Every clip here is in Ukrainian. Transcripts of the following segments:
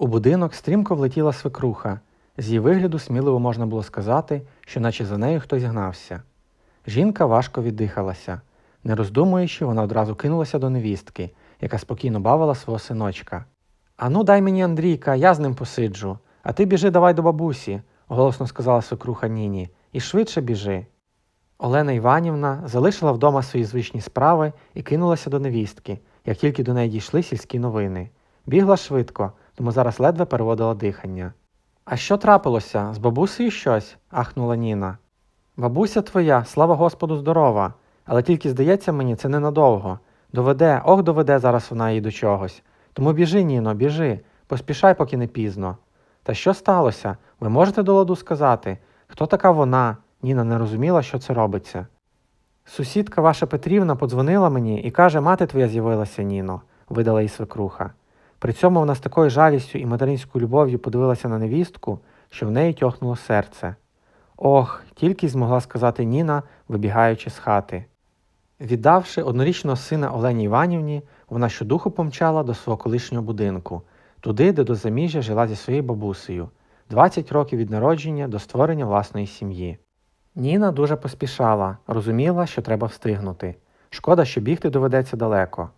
У будинок стрімко влетіла свекруха. З її вигляду сміливо можна було сказати, що наче за нею хтось гнався. Жінка важко віддихалася. Не роздумуючи, вона одразу кинулася до невістки, яка спокійно бавила свого синочка. Ану, дай мені Андрійка, я з ним посиджу, а ти біжи давай до бабусі, голосно сказала свекруха Ніні, і швидше біжи. Олена Іванівна залишила вдома свої звичні справи і кинулася до невістки, як тільки до неї дійшли сільські новини. Бігла швидко, тому зараз ледве переводила дихання. А що трапилося? З бабусею щось? ахнула Ніна. Бабуся твоя, слава Господу, здорова, але тільки здається мені, це ненадовго. Доведе, ох, доведе зараз вона її до чогось. Тому біжи, Ніно, біжи, поспішай, поки не пізно. Та що сталося? Ви можете до ладу сказати? Хто така вона? Ніна не розуміла, що це робиться. Сусідка ваша Петрівна подзвонила мені і каже, мати твоя з'явилася, Ніно, видала їй свекруха. При цьому вона з такою жалістю і материнською любов'ю подивилася на невістку, що в неї тьохнуло серце. Ох, тільки змогла сказати Ніна, вибігаючи з хати. Віддавши однорічного сина Олені Іванівні, вона щодуху помчала до свого колишнього будинку, туди, де до заміжжя жила зі своєю бабусею, 20 років від народження до створення власної сім'ї. Ніна дуже поспішала, розуміла, що треба встигнути. Шкода, що бігти доведеться далеко.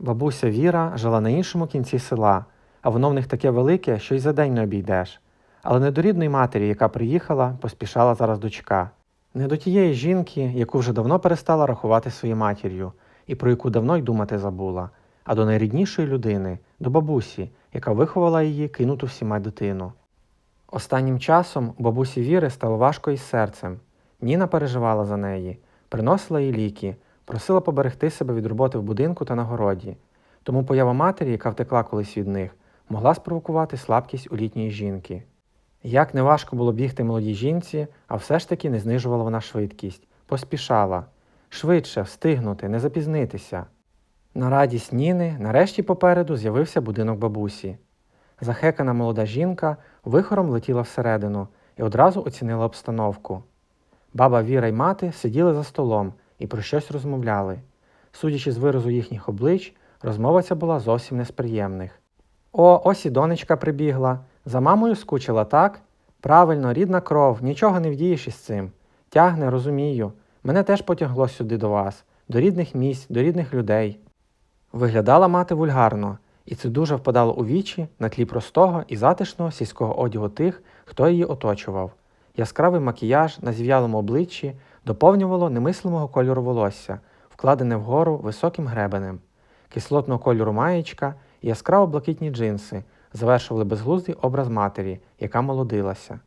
Бабуся Віра жила на іншому кінці села, а воно в них таке велике, що й за день не обійдеш. Але не до рідної матері, яка приїхала, поспішала зараз дочка. Не до тієї жінки, яку вже давно перестала рахувати своєю матір'ю, і про яку давно й думати забула, а до найріднішої людини, до бабусі, яка виховала її кинуту всіма дитину. Останнім часом бабусі Віри стало важко із серцем. Ніна переживала за неї, приносила їй ліки, просила поберегти себе від роботи в будинку та на городі. Тому поява матері, яка втекла колись від них, могла спровокувати слабкість у літньої жінки. Як неважко було бігти молодій жінці, а все ж таки не знижувала вона швидкість, поспішала. Швидше встигнути, не запізнитися. На радість Ніни нарешті попереду з'явився будинок бабусі. Захекана молода жінка вихором летіла всередину і одразу оцінила обстановку. Баба Віра й мати сиділи за столом і про щось розмовляли. Судячи з виразу їхніх облич, розмова ця була зовсім не з приємних. О, ось і донечка прибігла. За мамою скучила, так? Правильно, рідна кров, нічого не вдієш із цим. Тягне, розумію. Мене теж потягло сюди до вас, до рідних місць, до рідних людей. Виглядала мати вульгарно, і це дуже впадало у вічі на тлі простого і затишного сільського одягу тих, хто її оточував. Яскравий макіяж на зів'ялому обличчі доповнювало немислимого кольору волосся, вкладене вгору високим гребенем. Кислотного кольору маєчка і яскраво блакитні джинси завершували безглуздий образ матері, яка молодилася.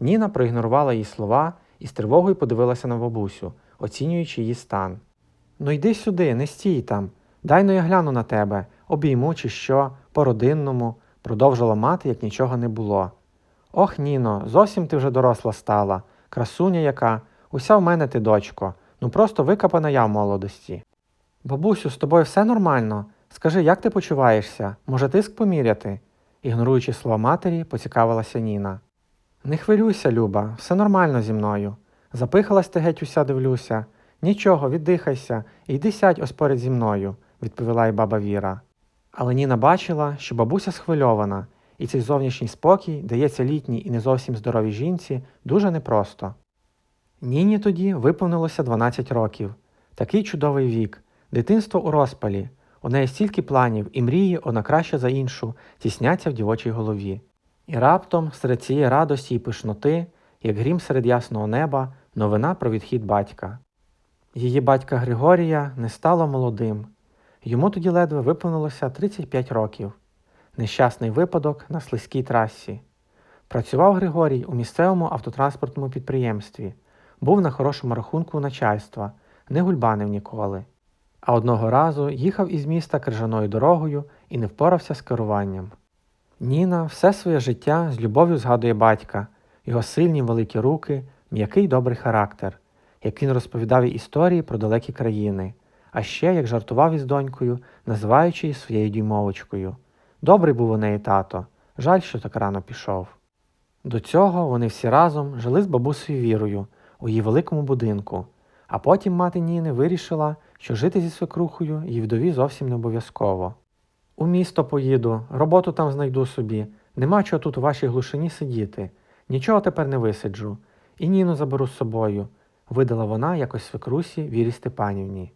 Ніна проігнорувала її слова і з тривогою подивилася на бабусю, оцінюючи її стан. Ну йди сюди, не стій там. Дай но я гляну на тебе, обійму чи що, по-родинному, продовжила мати, як нічого не було. Ох, Ніно, зовсім ти вже доросла стала, красуня яка, уся в мене ти, дочко, ну просто викопана я в молодості. Бабусю, з тобою все нормально? Скажи, як ти почуваєшся? Може, тиск поміряти? Ігноруючи слова матері, поцікавилася Ніна. Не хвилюйся, Люба, все нормально зі мною. Запихалась ти геть уся дивлюся. Нічого, віддихайся і йди сядь ось поряд зі мною, відповіла й баба Віра. Але Ніна бачила, що бабуся схвильована, і цей зовнішній спокій дається літній і не зовсім здоровій жінці дуже непросто. Ніні тоді виповнилося 12 років. Такий чудовий вік, дитинство у розпалі. У неї стільки планів і мрії, одна краща за іншу, тісняться в дівочій голові. І раптом, серед цієї радості і пишноти, як грім серед ясного неба, новина про відхід батька. Її батька Григорія не стало молодим. Йому тоді ледве виповнилося 35 років. Нещасний випадок на слизькій трасі. Працював Григорій у місцевому автотранспортному підприємстві, був на хорошому рахунку у начальства, не гульбанив ніколи. А одного разу їхав із міста крижаною дорогою і не впорався з керуванням. Ніна все своє життя з любов'ю згадує батька, його сильні великі руки, м'який добрий характер, як він розповідав їй історії про далекі країни, а ще як жартував із донькою, називаючи її своєю дюймовочкою. Добрий був у неї тато, жаль, що так рано пішов. До цього вони всі разом жили з бабусею Вірою у її великому будинку, а потім мати Ніни вирішила, що жити зі свекрухою їй вдові зовсім не обов'язково. У місто поїду, роботу там знайду собі. Нема чого тут у вашій глушині сидіти. Нічого тепер не висиджу. І Ніну заберу з собою, видала вона якось свекрусі Вірі Степанівні.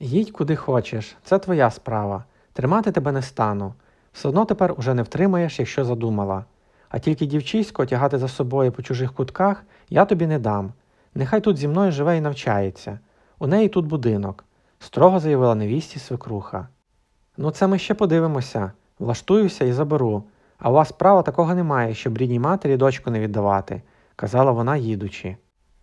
Їдь куди хочеш, це твоя справа. Тримати тебе не стану. Все одно тепер уже не втримаєш, якщо задумала. А тільки дівчисько тягати за собою по чужих кутках я тобі не дам. Нехай тут зі мною живе і навчається. У неї тут будинок, строго заявила невісті свекруха. Ну, це ми ще подивимося. Влаштуюся і заберу. А у вас права такого немає, щоб рідній матері дочку не віддавати, казала вона, їдучи.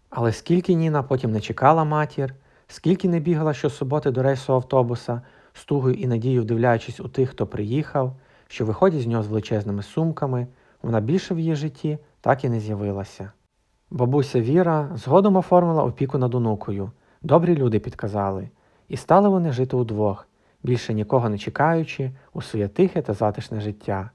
Але скільки Ніна потім не чекала матір, скільки не бігала щосуботи до рейсу автобуса, з тугою і надією вдивляючись у тих, хто приїхав, що виходять з нього з величезними сумками, вона більше в її житті так і не з'явилася. Бабуся Віра згодом оформила опіку над онукою, добрі люди підказали, і стали вони жити удвох, більше нікого не чекаючи у своє тихе та затишне життя.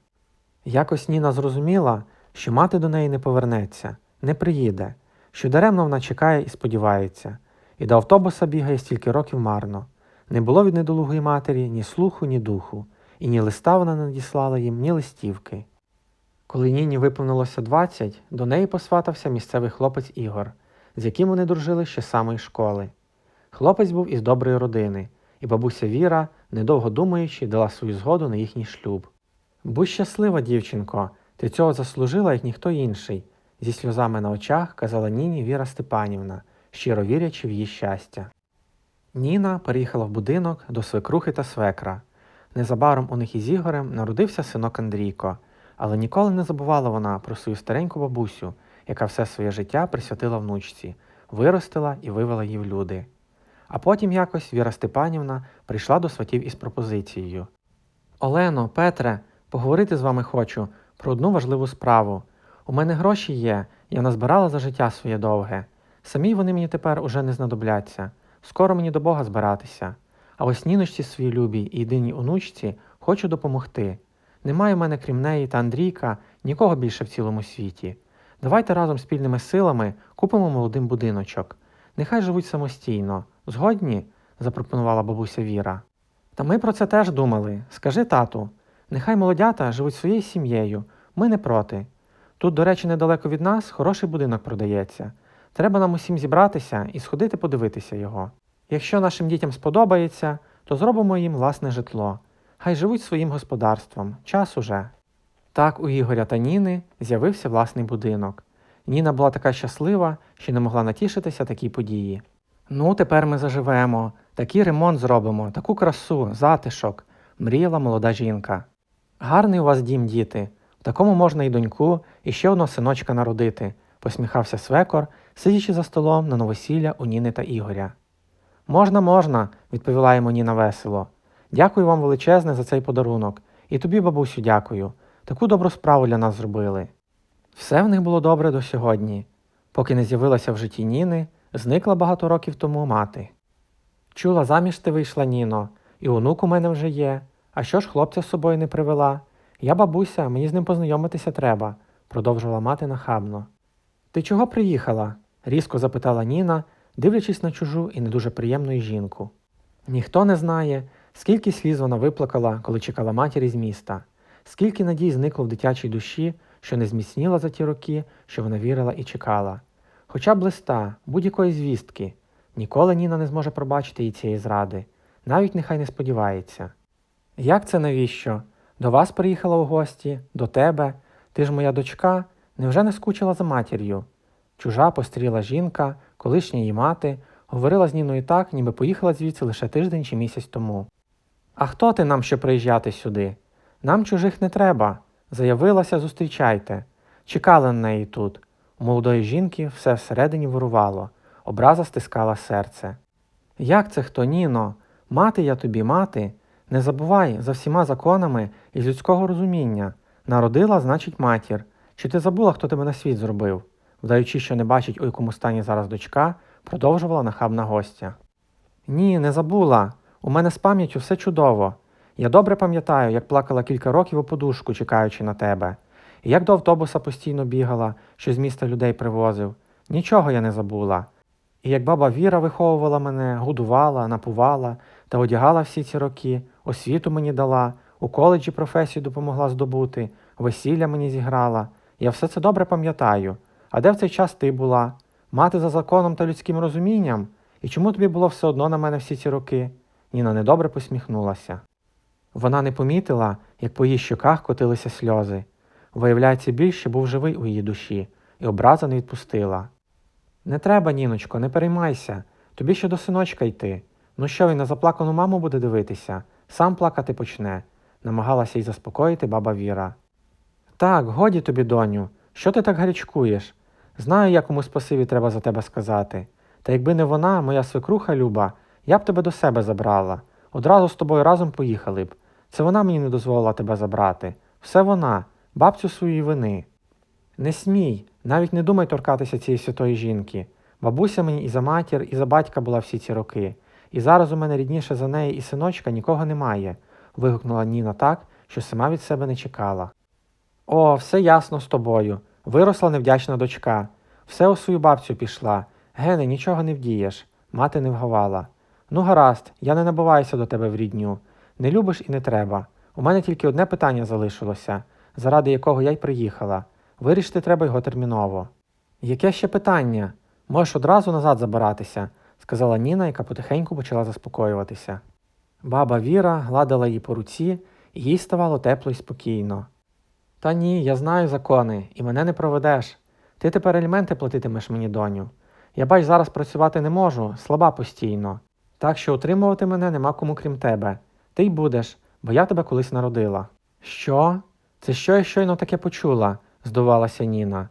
Якось Ніна зрозуміла, що мати до неї не повернеться, не приїде, що даремно вона чекає і сподівається, і до автобуса бігає стільки років марно. Не було від недолугої матері ні слуху, ні духу, і ні листа вона не надіслала їм, ні листівки. Коли Ніні виповнилося 20, до неї посватався місцевий хлопець Ігор, з яким вони дружили ще самої школи. Хлопець був із доброї родини, і бабуся Віра, недовго думаючи, дала свою згоду на їхній шлюб. Будь щаслива, дівчинко, ти цього заслужила, як ніхто інший, зі сльозами на очах казала Ніні Віра Степанівна, щиро вірячи в її щастя. Ніна переїхала в будинок до свекрухи та свекра. Незабаром у них із Ігорем народився синок Андрійко, але ніколи не забувала вона про свою стареньку бабусю, яка все своє життя присвятила внучці, виростила і вивела її в люди. А потім якось Віра Степанівна прийшла до сватів із пропозицією. Олено, Петре, поговорити з вами хочу про одну важливу справу. У мене гроші є, я назбирала за життя своє довге. Самі вони мені тепер уже не знадобляться. Скоро мені до Бога збиратися. А ось ніночці своїй любій і єдиній онучці хочу допомогти. Немає в мене, крім неї та Андрійка, нікого більше в цілому світі. Давайте разом спільними силами купимо молодим будиночок. Нехай живуть самостійно. Згодні? запропонувала бабуся Віра. Та ми про це теж думали. Скажи тату, нехай молодята живуть своєю сім'єю, ми не проти. Тут, до речі, недалеко від нас хороший будинок продається. Треба нам усім зібратися і сходити подивитися його. Якщо нашим дітям сподобається, то зробимо їм власне житло. Хай живуть своїм господарством, час уже. Так у Ігоря та Ніни з'явився власний будинок. Ніна була така щаслива, що не могла натішитися такій події. Ну, тепер ми заживемо, такий ремонт зробимо, таку красу, затишок, мріяла молода жінка. Гарний у вас дім, діти, в такому можна і доньку, і ще одного синочка народити, посміхався свекор, сидячи за столом на новосілля у Ніни та Ігоря. Можна, можна, відповіла йому Ніна весело. Дякую вам величезне за цей подарунок, і тобі, бабусю, дякую. Таку добру справу для нас зробили. Все в них було добре до сьогодні. Поки не з'явилася в житті Ніни, зникла багато років тому мати. Чула, заміж ти вийшла, Ніно, і онук у мене вже є. А що ж хлопця з собою не привела? Я бабуся, мені з ним познайомитися треба, продовжувала мати нахабно. Ти чого приїхала? різко запитала Ніна, дивлячись на чужу і не дуже приємну жінку. Ніхто не знає, скільки сліз вона виплакала, коли чекала матері з міста, скільки надій зникло в дитячій душі, що не зміцніла за ті роки, що вона вірила і чекала. Хоча б листа, будь-якої звістки, ніколи Ніна не зможе пробачити їй цієї зради, навіть нехай не сподівається. Як це навіщо? До вас приїхала у гості, до тебе, ти ж моя дочка, невже не скучила за матір'ю? Чужа постріла жінка, колишня її мати, говорила з Ніною так, ніби поїхала звідси лише тиждень чи місяць тому. А хто ти нам, що приїжджати сюди? Нам чужих не треба. Заявилася, зустрічайте. Чекали на неї тут. У молодої жінки все всередині вирувало, образа стискала серце. Як це хто, Ніно? Мати я тобі, мати. Не забувай за всіма законами із людського розуміння. Народила, значить, матір. Чи ти забула, хто тебе на світ зробив? Вдаючи, що не бачить, у якому стані зараз дочка, продовжувала нахабна гостя. Ні, не забула. У мене з пам'яттю все чудово. Я добре пам'ятаю, як плакала кілька років у подушку, чекаючи на тебе, і як до автобуса постійно бігала, що з міста людей привозив. Нічого я не забула. І як баба Віра виховувала мене, годувала, напувала та одягала всі ці роки, освіту мені дала, у коледжі професію допомогла здобути, весілля мені зіграла. Я все це добре пам'ятаю. А де в цей час ти була? Мати за законом та людським розумінням? І чому тобі було все одно на мене всі ці роки? Ніна недобре посміхнулася. Вона не помітила, як по її щоках котилися сльози. Виявляється, більше був живий у її душі, і образа не відпустила. Не треба, Ніночко, не переймайся. Тобі ще до синочка йти. Ну що він на заплакану маму буде дивитися? Сам плакати почне, намагалася й заспокоїти баба Віра. Так, годі тобі, доню, що ти так гарячкуєш? Знаю, якому спасиві треба за тебе сказати. Та якби не вона, моя свекруха Люба, я б тебе до себе забрала. Одразу з тобою разом поїхали б. Це вона мені не дозволила тебе забрати. Все вона, бабцю своєї вини. Не смій, навіть не думай торкатися цієї святої жінки. Бабуся мені і за матір, і за батька була всі ці роки. І зараз у мене рідніше за неї і синочка нікого немає, вигукнула Ніна так, що сама від себе не чекала. О, все ясно з тобою. Виросла невдячна дочка. Все у свою бабцю пішла. Гене, нічого не вдієш. Мати не вгавала. Ну, гаразд, я не набиваюся до тебе в рідню. Не любиш і не треба. У мене тільки одне питання залишилося, заради якого я й приїхала. Вирішити треба його терміново. Яке ще питання? Можеш одразу назад забиратися, сказала Ніна, яка потихеньку почала заспокоюватися. Баба Віра гладила її по руці, і їй ставало тепло й спокійно. Та ні, я знаю закони, і мене не проведеш. Ти тепер аліменти платитимеш мені, доню. Я бач, зараз працювати не можу, слаба постійно. Так що утримувати мене нема кому крім тебе. Ти й будеш, бо я тебе колись народила. Що? Це що я щойно таке почула? здивувалася Ніна.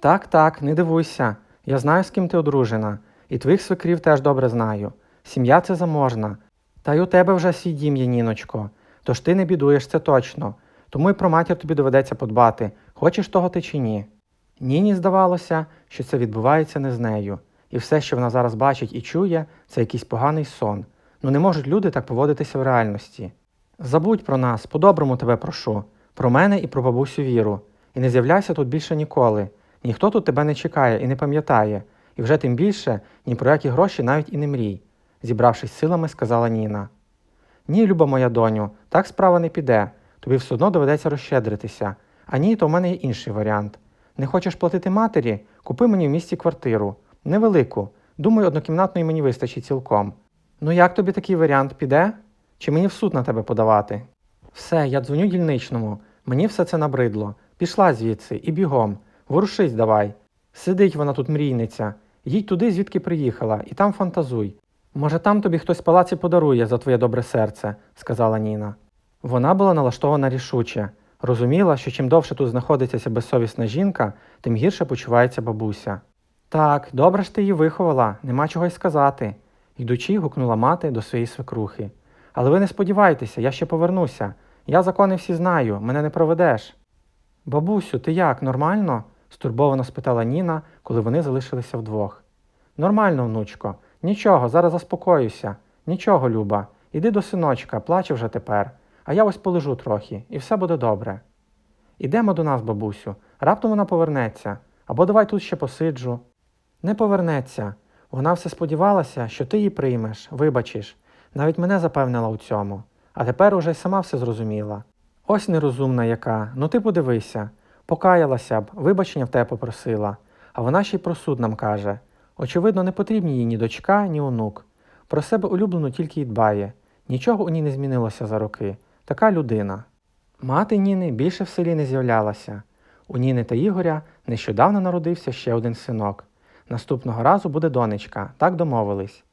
Так, так, не дивуйся. Я знаю, з ким ти одружена, і твоїх свекрів теж добре знаю. Сім'я це заможна. Та й у тебе вже свій дім є, Ніночко. Тож ти не бідуєш це точно. Тому й про матір тобі доведеться подбати, хочеш того ти чи ні. Ніні здавалося, що це відбувається не з нею, і все, що вона зараз бачить і чує, це якийсь поганий сон. Ну не можуть люди так поводитися в реальності. Забудь про нас, по-доброму тебе прошу, про мене і про бабусю Віру, і не з'являйся тут більше ніколи. Ніхто тут тебе не чекає і не пам'ятає, і вже тим більше ні про які гроші навіть і не мрій, зібравшись силами, сказала Ніна. Ні, люба моя доню, так справа не піде. Тобі все одно доведеться розщедритися. А ні, то в мене є інший варіант. Не хочеш платити матері? Купи мені в місті квартиру. Невелику. Думаю, однокімнатної мені вистачить цілком. Ну як тобі такий варіант піде? Чи мені в суд на тебе подавати? Все, я дзвоню дільничному. Мені все це набридло. Пішла звідси і бігом. Ворушись давай. Сидить вона тут мрійниця. Їдь туди, звідки приїхала, і там фантазуй. Може, там тобі хтось палаці подарує за твоє добре серце, сказала Ніна. Вона була налаштована рішуче, розуміла, що чим довше тут знаходиться безсовісна жінка, тим гірше почувається бабуся. Так, добре ж ти її виховала, нема чого й сказати, йдучи, гукнула мати до своєї свекрухи. Але ви не сподівайтеся, я ще повернуся. Я закони всі знаю, мене не проведеш. Бабусю, ти як, нормально? стурбовано спитала Ніна, коли вони залишилися вдвох. Нормально, внучко, нічого, зараз заспокоюся. Нічого, Люба, іди до синочка, плач вже тепер, а я ось полежу трохи, і все буде добре. Ідемо до нас, бабусю, раптом вона повернеться, або давай тут ще посиджу. Не повернеться. Вона все сподівалася, що ти її приймеш, вибачиш. Навіть мене запевнила у цьому, а тепер уже й сама все зрозуміла. Ось нерозумна яка, ну ти подивися. Покаялася б, вибачення в тебе попросила, а вона ще й про суд нам каже. Очевидно, не потрібні їй ні дочка, ні онук. Про себе улюблену тільки й дбає. Нічого у ній не змінилося за роки. Така людина. Мати Ніни більше в селі не з'являлася. У Ніни та Ігоря нещодавно народився ще один синок. Наступного разу буде донечка, так домовились.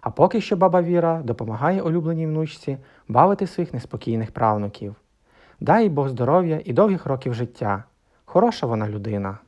А поки що баба Віра допомагає улюбленій внучці бавити своїх неспокійних правнуків. Дай Бог здоров'я і довгих років життя. Хороша вона людина.